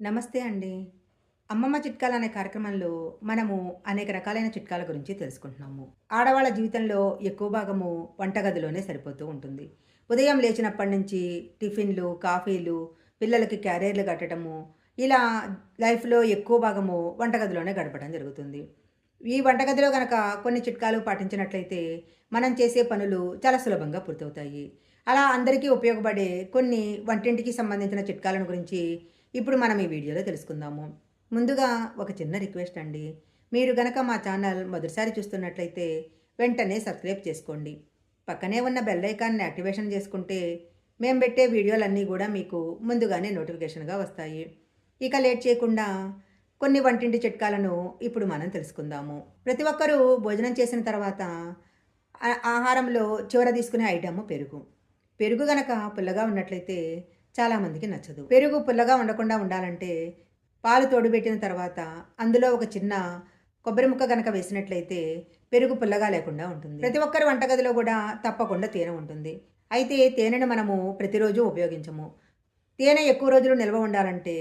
నమస్తే అండి. అమ్మమ్మ చిట్కాలు అనే కార్యక్రమంలో మనము అనేక రకాలైన చిట్కాల గురించి తెలుసుకుంటున్నాము. ఆడవాళ్ళ జీవితంలో ఎక్కువ భాగము వంటగదిలోనే సరిపోతూ ఉంటుంది. ఉదయం లేచినప్పటి నుంచి టిఫిన్లు కాఫీలు పిల్లలకి క్యారియర్లు కట్టడము ఇలా లైఫ్లో ఎక్కువ భాగము వంటగదిలోనే గడపడం జరుగుతుంది. ఈ వంటగదిలో కనుక కొన్ని చిట్కాలు పాటించినట్లయితే మనం చేసే పనులు చాలా సులభంగా పూర్తవుతాయి. అలా అందరికీ ఉపయోగపడే కొన్ని వంటింటికి సంబంధించిన చిట్కాలను గురించి ఇప్పుడు మనం ఈ వీడియోలో తెలుసుకుందాము. ముందుగా ఒక చిన్న రిక్వెస్ట్ అండి. మీరు గనక మా ఛానల్ మొదటిసారి చూస్తున్నట్లయితే వెంటనే సబ్స్క్రైబ్ చేసుకోండి. పక్కనే ఉన్న బెల్ ఐకాన్ని యాక్టివేషన్ చేసుకుంటే మేము పెట్టే వీడియోలన్నీ కూడా మీకు ముందుగానే నోటిఫికేషన్గా వస్తాయి. ఇక లేట్ చేయకుండా కొన్ని వంటింటి చిట్కాలను ఇప్పుడు మనం తెలుసుకుందాము. ప్రతి ఒక్కరూ భోజనం చేసిన తర్వాత ఆహారంలో చివర తీసుకునే ఐటమ్ పెరుగు. పెరుగు గనక పుల్లగా ఉన్నట్లయితే చాలామందికి నచ్చదు. పెరుగు పుల్లగా ఉండకుండా ఉండాలంటే పాలు తోడుపెట్టిన తర్వాత అందులో ఒక చిన్న కొబ్బరి ముక్క గనక వేసినట్లయితే పెరుగు పుల్లగా లేకుండా ఉంటుంది. ప్రతి ఒక్కరి వంటగదిలో కూడా తప్పకుండా తేనె ఉంటుంది. అయితే తేనెను మనము ప్రతిరోజు ఉపయోగించము. తేనె ఎక్కువ రోజులు నిల్వ ఉండాలంటే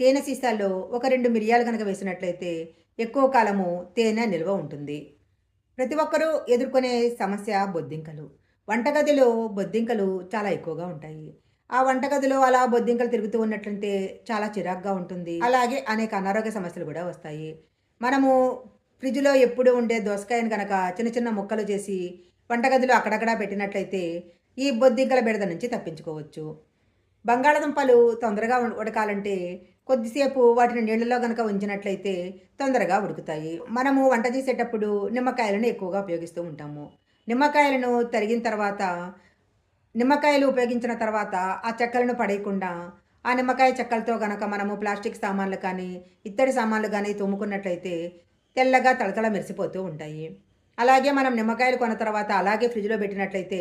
తేనె సీసాల్లో ఒక రెండు మిరియాలు కనుక వేసినట్లయితే ఎక్కువ కాలము తేనె నిల్వ ఉంటుంది. ప్రతి ఒక్కరూ ఎదుర్కొనే సమస్య బొద్దింకలు. వంటగదిలో బొద్దింకలు చాలా ఎక్కువగా ఉంటాయి. ఆ వంటగదిలో అలా బొద్దింకలు తిరుగుతూ ఉన్నట్లయితే చాలా చిరాగ్గా ఉంటుంది. అలాగే అనేక అనారోగ్య సమస్యలు కూడా వస్తాయి. మనము ఫ్రిడ్జ్లో ఎప్పుడు ఉండే దోసకాయను కనుక చిన్న చిన్న ముక్కలు చేసి వంటగదిలో అక్కడక్కడా పెట్టినట్లయితే ఈ బొద్దింకల బెడద నుంచి తప్పించుకోవచ్చు. బంగాళదుంపలు తొందరగా ఉడకాలంటే కొద్దిసేపు వాటిని నీళ్ళలో కనుక ఉంచినట్లయితే తొందరగా ఉడుకుతాయి. మనము వంట చేసేటప్పుడు నిమ్మకాయలను ఎక్కువగా ఉపయోగిస్తూ ఉంటాము. నిమ్మకాయలను తరిగిన తర్వాత నిమ్మకాయలు ఉపయోగించిన తర్వాత ఆ చెక్కలను పడేయకుండా ఆ నిమ్మకాయ చెక్కలతో గనక మనము ప్లాస్టిక్ సామాన్లు కానీ ఇత్తడి సామాన్లు కానీ తోముకున్నట్లయితే తెల్లగా తళతళ మెరిసిపోతూ ఉంటాయి. అలాగే మనం నిమ్మకాయలు కొన్న తర్వాత అలాగే ఫ్రిడ్జ్లో పెట్టినట్లయితే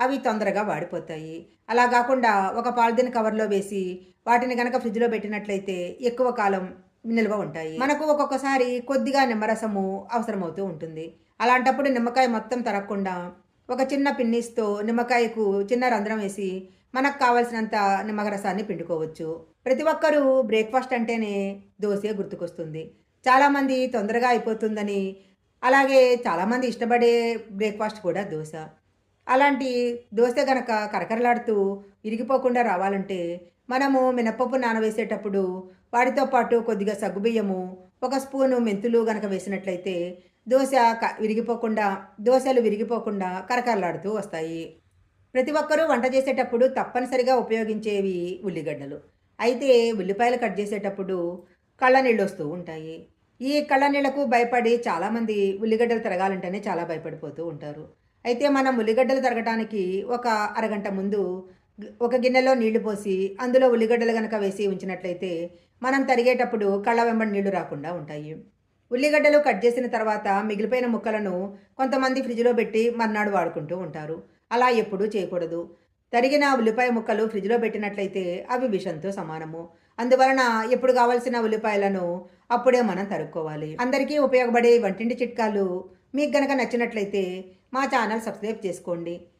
అవి తొందరగా వాడిపోతాయి. అలా కాకుండా ఒక పాలిథిన్ కవర్లో వేసి వాటిని కనుక ఫ్రిడ్జ్లో పెట్టినట్లయితే ఎక్కువ కాలం నిల్వ ఉంటాయి. మనకు ఒక్కొక్కసారి కొద్దిగా నిమ్మరసము అవసరమవుతూ ఉంటుంది. అలాంటప్పుడు నిమ్మకాయ మొత్తం తరగకుండా ఒక చిన్న పిన్నిస్తో నిమ్మకాయకు చిన్న రంధ్రం వేసి మనకు కావలసినంత నిమ్మరసాన్ని పిండుకోవచ్చు. ప్రతి ఒక్కరూ బ్రేక్ఫాస్ట్ అంటేనే దోశ గుర్తుకొస్తుంది. చాలామంది తొందరగా అయిపోతుందని అలాగే చాలామంది ఇష్టపడే బ్రేక్ఫాస్ట్ కూడా దోశ. అలాంటి దోశ గనక కరకరలాడుతూ ఇరిగిపోకుండా రావాలంటే మనము మినపప్పు నానవేసేటప్పుడు వాటితో పాటు కొద్దిగా సగ్గుబియ్యము ఒక స్పూను మెంతులు గనక వేసినట్లయితే దోశ క- విరిగిపోకుండా దోశలు విరిగిపోకుండా కరకరలాడుతూ వస్తాయి. ప్రతి ఒక్కరూ వంట చేసేటప్పుడు తప్పనిసరిగా ఉపయోగించేవి ఉల్లిగడ్డలు. అయితే ఉల్లిపాయలు కట్ చేసేటప్పుడు కళ్ళ నీళ్ళు వస్తూ ఉంటాయి. ఈ కళ్ళనీళ్ళకు భయపడి చాలామంది ఉల్లిగడ్డలు తిరగాలంటేనే చాలా భయపడిపోతూ ఉంటారు. అయితే మనం ఉల్లిగడ్డలు తరగటానికి ఒక అరగంట ముందు ఒక గిన్నెలో నీళ్ళు పోసి అందులో ఉల్లిగడ్డలు కనుక వేసి ఉంచినట్లయితే మనం తరిగేటప్పుడు కళ్ళ వెంబడి నీళ్ళు రాకుండా ఉంటాయి. ఉల్లిగడ్డలు కట్ చేసిన తర్వాత మిగిలిపోయిన ముక్కలను కొంతమంది ఫ్రిడ్జ్లో పెట్టి మర్నాడు వాడుకుంటూ ఉంటారు. అలా ఎప్పుడూ చేయకూడదు. తరిగిన ఉల్లిపాయ ముక్కలు ఫ్రిడ్జ్లో పెట్టినట్లయితే అవి విషంతో సమానము. అందువలన ఎప్పుడు కావాల్సిన ఉల్లిపాయలను అప్పుడే మనం తరుక్కోవాలి. అందరికీ ఉపయోగపడే వంటింటి చిట్కాలు మీకు గనక నచ్చినట్లయితే మా ఛానల్ సబ్స్క్రైబ్ చేసుకోండి.